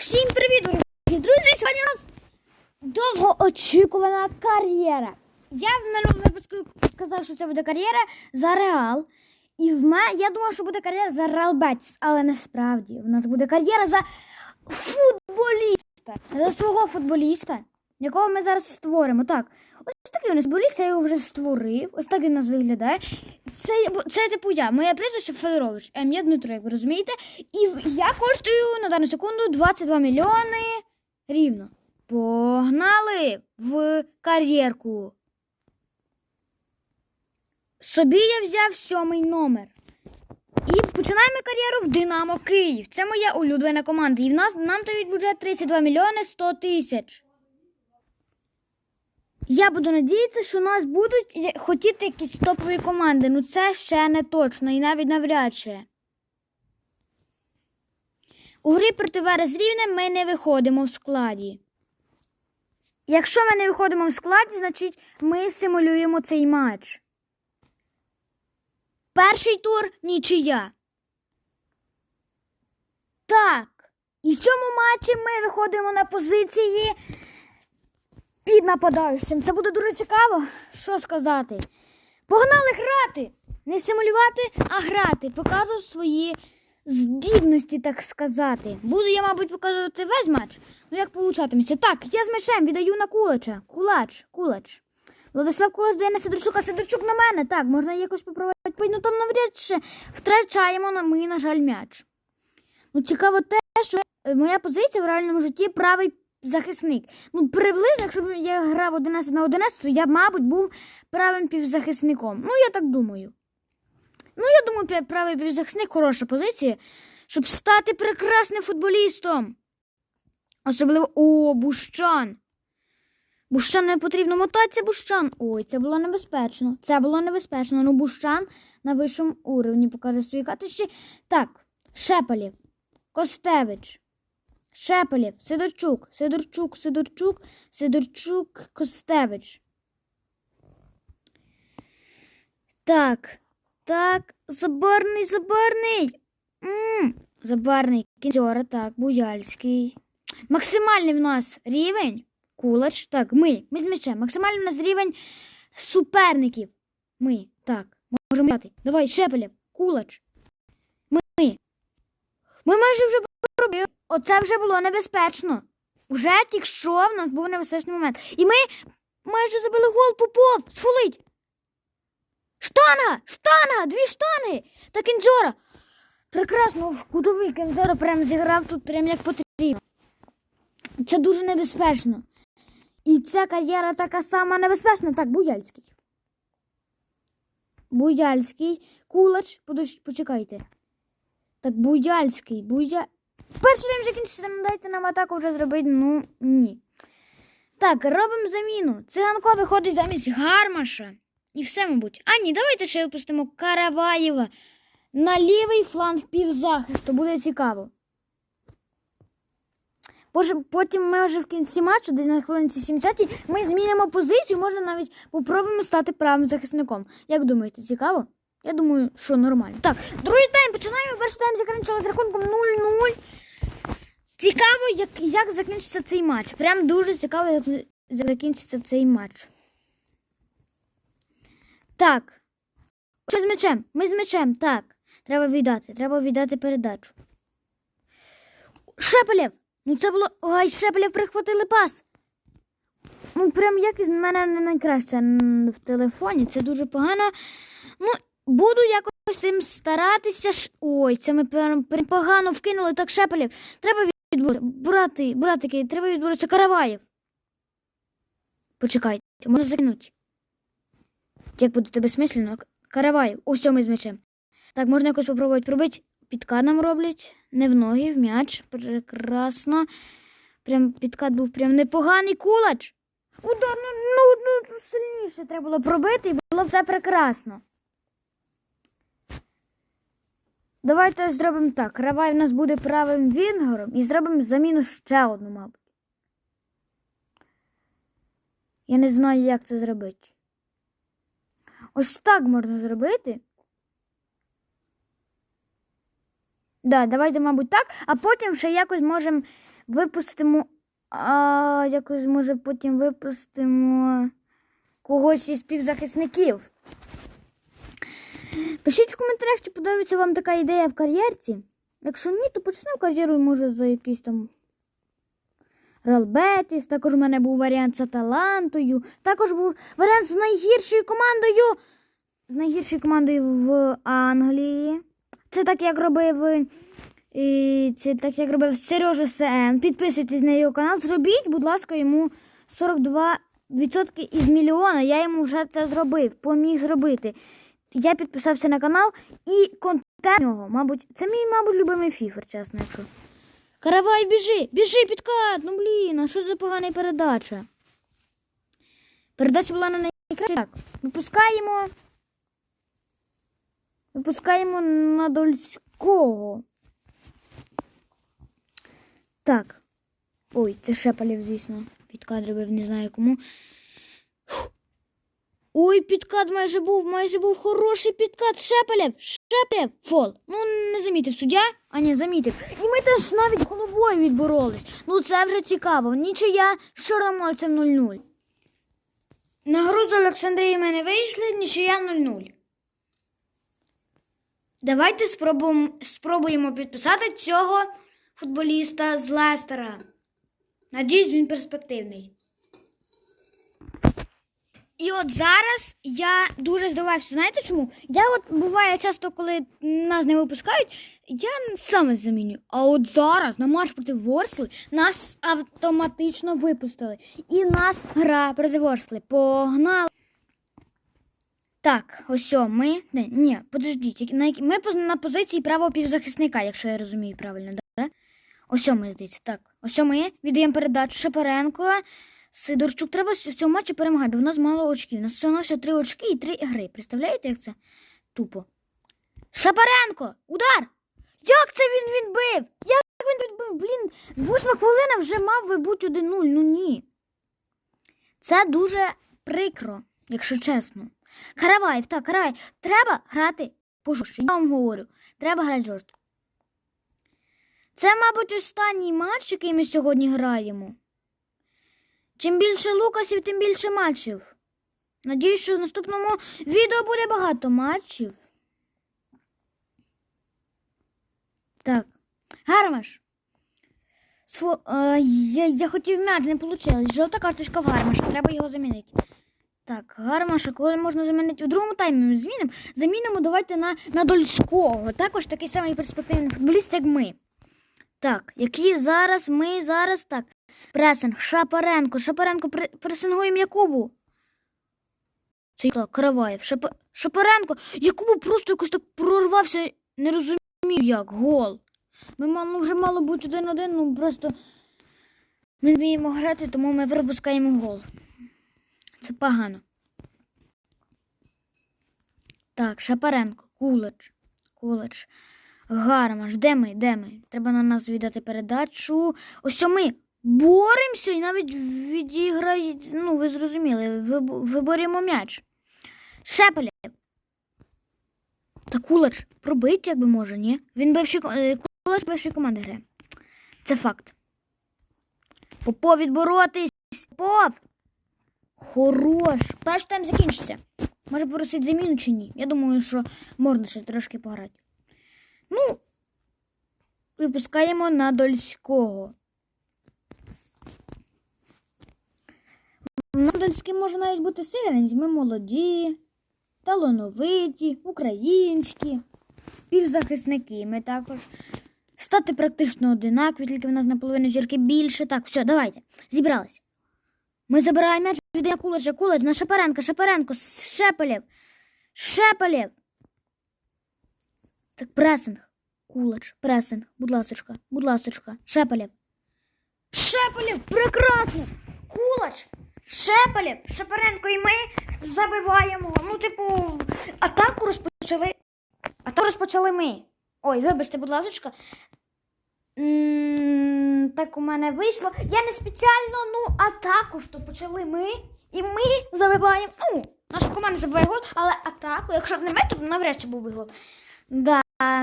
Всім привіт, дорогі друзі! Сьогодні у нас довгоочікувана кар'єра. Я в минулому випуску сказав, що це буде кар'єра за Реал. І в мене я думав, що буде кар'єра за Реал Бетіс, але насправді в нас буде кар'єра за футболіста, за свого футболіста, якого ми зараз створимо. Так, ось такий у нас футболіст, я його вже створив. Ось так він у нас виглядає. Це, це типу я. Моє прізвище Федорович. Ем, я Дмитро, як ви розумієте. І я коштую на дану секунду 22 мільйони рівно. Погнали в кар'єрку. Собі я взяв сьомий номер. І починаємо кар'єру в Динамо Київ. Це моя улюблена команда. І в нас нам дають бюджет 32 мільйони 100 тисяч. Я буду надіятися, що нас будуть хотіти якісь топові команди. Ну це ще не точно і навіть навряд чи. У грі проти Верес Рівне ми не виходимо в складі. Якщо ми не виходимо в складі, значить ми симулюємо цей матч. Перший тур нічия. Так. І в цьому матчі ми виходимо на позиції під нападаючим. Це буде дуже цікаво. Що сказати? Погнали грати! Не симулювати, а грати. Покажу свої здібності, так сказати. Буду я, мабуть, показувати весь матч. Ну як получатиметься? Так, я з мечем віддаю на кулача. Кулач, кулач. Владислав Кулач дає на Сидорчука, Сидорчук на мене. Так, можна якось попробувати. Ну там навряд чи втрачаємо ми, на жаль, м'яч. Ну, цікаво те, що моя позиція в реальному житті правий захисник. Ну, приблизно, якщо б я грав 11 на 11, то я, мабуть, був правим півзахисником. Ну, я так думаю. Ну, я думаю, правий півзахисник хороша позиція, щоб стати прекрасним футболістом. Особливо о, Бущан. Бущан не потрібно мотатися, Бущан. Ой, це було небезпечно. Це було небезпечно. Ну, Бущан на вищому уровні покаже свої катищі. Так, Шепелів, Костевич, Шепелів, Сидорчук, Сидорчук, Сидорчук, Сидорчук, Костевич. Так, так, забарний, забарний. м забарний, кінцьора, так, Буяльський. Максимальний в нас рівень. Кулач. Так, ми. Ми з м'ячем. Максимальний в нас рівень суперників. Ми. Так. Можемо. Давай, Шепелєв. Кулач. Ми. Ми майже вже. Оце вже було небезпечно. Уже тільки що в нас був небезпечний момент. І ми майже забили гол Попов. Сфулить. Штанга! Штанга! Дві штани! Та кінзора. Прекрасно, в кутовий кінзора прям зіграв тут прям як потрібно. Це дуже небезпечно. І ця кар'єра така сама небезпечна. Так, Буяльський. Буяльський. Кулач. Подож- Почекайте. Так, Буяльський. Буя... Перший день закінчиться, ну дайте нам атаку вже зробити. Ну, ні. Так, робимо заміну. Циганко виходить замість Гармаша. І все, мабуть. А ні, давайте ще випустимо Караваєва на лівий фланг півзахисту. Буде цікаво. Потім ми вже в кінці матчу, десь на хвилинці 70 ми змінимо позицію, можна навіть попробуємо стати правим захисником. Як думаєте, цікаво? Я думаю, що нормально. Так, другий тайм починаємо. Перший тайм закінчили з рахунком 0-0. Цікаво, як, як закінчиться цей матч. Прям дуже цікаво, як закінчиться цей матч. Так. Що з м'ячем? Ми з м'ячем, так. Треба віддати. Треба віддати передачу. Шепелєв! Ну це було. Ой, Шепелєв прихватили пас. Ну, прям як із мене не найкраще в телефоні. Це дуже погано. Ну, буду якось цим старатися. Ой, це ми погано вкинули так Шепелєв. Треба відборотися. Брати, братики, треба відборотися Караваєв. Почекайте, можна закинути. Як буде тебе смислено? Караваєв, ось ми з м'ячем. Так, можна якось попробувати пробити. Підкат нам роблять. Не в ноги, в м'яч. Прекрасно. Прям підкат був прям непоганий кулач. Удар, ну, ну, ну сильніше треба було пробити, і було все прекрасно. Давайте зробимо так. Каравай у нас буде правим вінгером і зробимо заміну ще одну, мабуть. Я не знаю, як це зробити. Ось так можна зробити. Да, давайте, мабуть, так, а потім ще якось можемо випустимо. А якось може потім випустимо когось із співзахисників. Пишіть в коментарях, чи подобається вам така ідея в кар'єрці. Якщо ні, то почнемо кар'єру, може, за якийсь там Реал Бетіс. Також у мене був варіант з Аталантою. Також був варіант з найгіршою командою. З найгіршою командою в Англії. Це так, як робив. І це так, як робив Сережа СН. Підписуйтесь на його канал. Зробіть, будь ласка, йому 42% із мільйона. Я йому вже це зробив, поміг зробити. Я підписався на канал і контент нього, мабуть, це мій, мабуть, любимий фіфер, чесно, якщо. Каравай, біжи, біжи, підкат, ну блін, а що за погана передача? Передача була на найкраще. Так, випускаємо. Випускаємо на Дольського. Так. Ой, це Шепалів, звісно. Підкат робив, не знаю кому. Фух. Ой, підкат майже був, майже був хороший підкат. Шепелев, Шепелев, фол. Ну, не замітив суддя, а ні, замітив. І ми теж навіть головою відборолись. Ну, це вже цікаво. Нічия з чорномольцем 0-0. На гру з Олександрією ми не вийшли, нічия 0-0. Давайте спробуємо, спробуємо підписати цього футболіста з Лестера. Надіюсь, він перспективний. І от зараз я дуже здивався. Знаєте чому? Я от буває часто, коли нас не випускають, я саме замінюю. А от зараз на матч проти Ворсли нас автоматично випустили. І нас гра проти Ворсли. Погнали. Так, ось ми. Не, ні, подождіть. на які- Ми на позиції правого півзахисника, якщо я розумію правильно, да? Ось ми здається. Так, ось ми віддаємо передачу Шапаренко. Сидорчук, треба в цьому матчі перемагати, бо в нас мало очків. У нас всього на три очки і три гри. Представляєте, як це тупо? Шапаренко! Удар! Як це він відбив? Як він відбив? Блін, восьма хвилина вже мав би бути 1-0. Ну ні. Це дуже прикро, якщо чесно. Караваєв, так, Караваєв, треба грати пожорстче. Я вам говорю, треба грати жорстко. Це, мабуть, останній матч, який ми сьогодні граємо. Чим більше Лукасів, тим більше матчів. Надіюсь, що в наступному відео буде багато матчів. Так. Гармаш. Сво... Е, я, я хотів м'яч, не вийшло. Жовта карточка в Гармаша. Треба його замінити. Так, Гармаша, коли можна замінити? У другому таймі ми змінимо. Замінимо давайте на, на Дольського. Також такий самий перспективний футболіст, як ми. Так, які зараз ми зараз так. Пресинг, Шапаренко. Шапаренко пресингуємо Якубу. Це хто? Караваєв. Шап... Шапаренко. Якубу просто якось так прорвався. Не розумію як. Гол. Ми мало, вже мало бути один-один, ну просто ми не вміємо грати, тому ми пропускаємо гол. Це погано. Так, Шапаренко, Кулич. Кулич. Гармаш. Де ми? Де ми? Треба на нас віддати передачу. Ось ми боремося і навіть відіграють. Ну, ви зрозуміли, виб- виборюємо м'яч. Шепелєв. Та Кулач пробить, якби може, ні? Він бивший, е, Кулач бивший команди грає. Це факт. Попов відборотись. Попов. Хорош. Перший тайм закінчиться. Може попросити заміну чи ні? Я думаю, що можна ще трошки пограти. Ну, випускаємо на Дольського. На Дольський може навіть бути сиганець. Ми молоді, талановиті, українські, півзахисники. Ми також стати практично одинакові, тільки в нас наполовину зірки більше. Так, все, давайте. Зібралися. Ми забираємо м'яч від Кулача, Кулач на Шапаренка, Шапаренко, Шепелєв, Шепелєв. Так, пресинг. Кулач, пресинг, будь ласочка, будь ласочка, Шепелєв. Шепелєв, прекрасно! Кулач, Шепелєв, Шапаренко і ми забиваємо. Ну, типу, атаку розпочали. Атаку розпочали ми. Ой, вибачте, будь ласочка. М, Так у мене вийшло. Я не спеціально, ну, атаку то почали ми. І ми забиваємо. Ну, наша команда забиває гол, але атаку, якщо б не ми, то навряд чи був би гол. Да,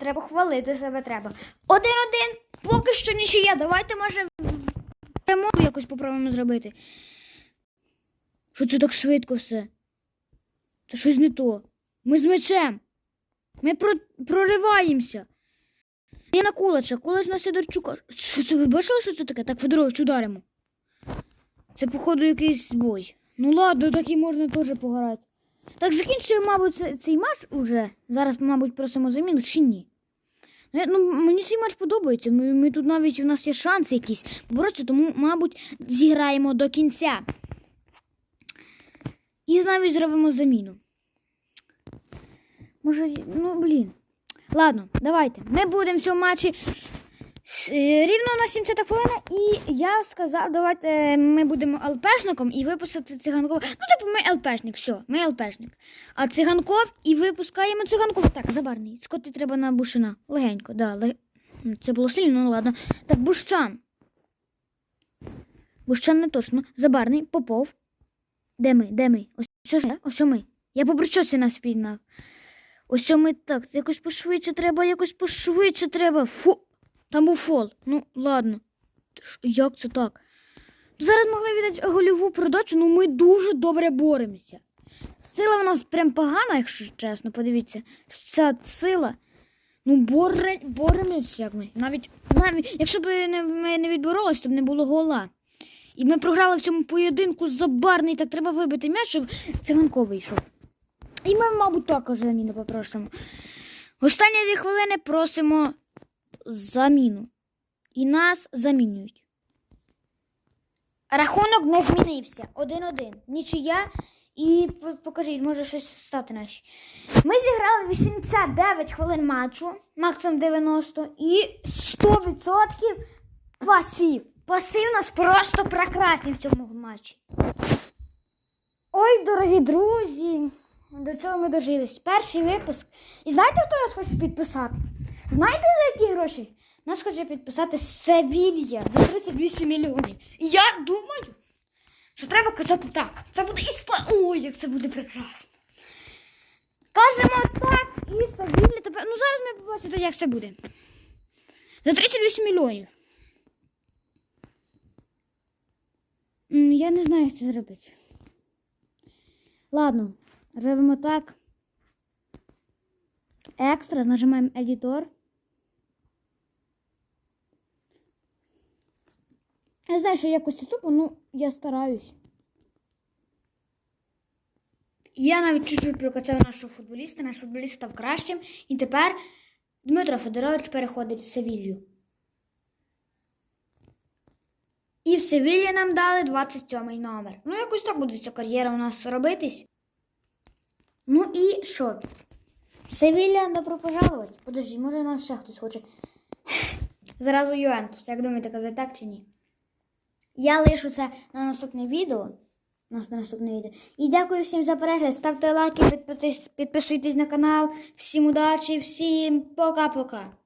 треба хвалити себе треба. Один-один. Поки що нічия. Давайте, може, перемогу якось попробуємо зробити. Що це так швидко все? Це щось не то. Ми з мечем. Ми про... прориваємося. Я на кулача, кулач на Сидорчука. Що це ви бачили, що це таке? Так, Федорович, ударимо. Це, походу, якийсь бой. Ну ладно, так і можна теж пограти. Так, закінчуємо, мабуть, цей матч уже. Зараз, мабуть, просимо заміну чи ні. Ну, я- ну, мені цей матч подобається. Ми, ми тут навіть у нас є шанси якісь поборотися, тому, мабуть, зіграємо до кінця. І навіть зробимо заміну. Може, ну блін. Ладно, давайте. Ми будемо в цьому матчі е, рівно на 70 хвилин. І я сказав, давайте е, ми будемо ЛПшником і випустити циганков. Ну, типу, ми ЛПшник, все, ми ЛПшник. А циганков і випускаємо циганков. Так, забарний. Скоти треба на бушина. Легенько, да. Лег... Це було сильно, ну ладно. Так, бущан. Бущан не точно. Забарний, Попов. Де ми? Де ми? Ось що ось ми. Я по причосі нас піднав. Ось ми так. Це якось пошвидше треба, якось пошвидше треба. Фу. Там був фол. Ну, ладно. Як це так? Зараз могли віддати гольову передачу, ну ми дуже добре боремося. Сила в нас прям погана, якщо чесно, подивіться. Вся сила. Ну, боремося як ми. Навіть, навіть якщо б не, ми не відборолись, то б не було гола. І ми програли в цьому поєдинку забарний, так треба вибити м'яч, щоб циганко вийшов. І ми, мабуть, також заміну попросимо. Останні дві хвилини просимо заміну. І нас замінюють. Рахунок не змінився. 1-1. Нічия. І покажіть, може щось стати наші. Ми зіграли 89 хвилин матчу, максимум 90, і 100% пасів. Пасив нас просто прекрасний в цьому матчі. Ой, дорогі друзі, до чого ми дожились? Перший випуск. І знаєте, хто нас хоче підписати? Знаєте, за які гроші? Нас хоче підписати Севілья за 38 мільйонів. І я думаю, що треба казати так. Це буде іспа. Ой, як це буде прекрасно. Кажемо так, і Севілля тепер. Ну зараз ми побачите, як це буде. За 38 мільйонів. Я не знаю, як це зробити. Ладно, робимо так. Екстра, нажимаємо едітор. Я знаю, що якось тупо, ну я стараюсь. Я навіть чуть-чуть прокачав нашого футболіста, наш футболіст став кращим. І тепер Дмитро Федорович переходить в Севілью. І в Севіллі нам дали 27 й номер. Ну, якось так буде ця кар'єра у нас робитись. Ну і що? Севілля, добро пожаловать. Подожди, може нас ще хтось хоче. Зразу Ювентус. Як думаєте, казати так чи ні? Я лишу це на наступне відео. На наступне відео. І дякую всім за перегляд. Ставте лайки, підписуйтесь на канал. Всім удачі, всім пока-пока.